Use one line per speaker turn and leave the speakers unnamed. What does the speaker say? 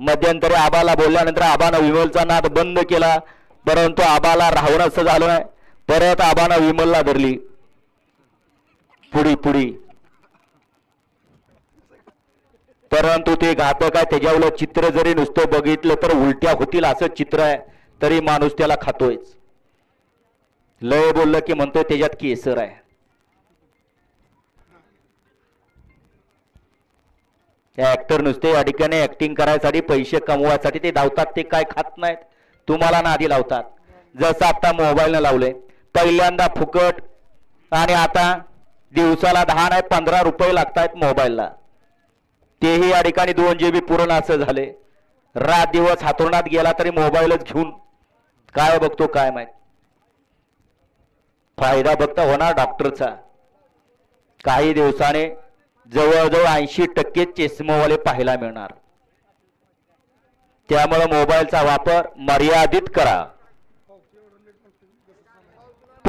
मध्यंतरी आबाला बोलल्यानंतर आबानं विमलचा नाद बंद केला. परंतु आबाला राहून असं झालं नाही. परत आबानं विमलला धरली. पुढी पुढी. परंतु ते घातक आहे त्याच्यावर चित्र जरी नुसतं बघितलं तर उलट्या होतील असं चित्र आहे. तरी माणूस त्याला खातोयच. लय बोललं की म्हणतोय त्याच्यात केसर आहे. ऍक्टर नुसते या ठिकाणी ऍक्टिंग करायसाठी पैसे कमवायसाठी ते धावतात ते काय खात नाहीत. तुम्हाला नादी लावतात. जसं आता मोबाईलनं लावले. पहिल्यांदा फुकट आणि आता दिवसाला दहा नाही पंधरा रुपये लागतायत मोबाईलला तेही या ठिकाणी दोन जी बी पूर्ण असं झाले. रात दिवस हातोरणात गेला तरी मोबाईलच घेऊन काय बघतो काय माहीत. फायदा बघता होणार डॉक्टरचा काही दिवसाने जवळजवळ ऐंशी टक्के चष्मावाले पाहायला मिळणार. त्यामुळे मोबाईलचा वापर मर्यादित करा.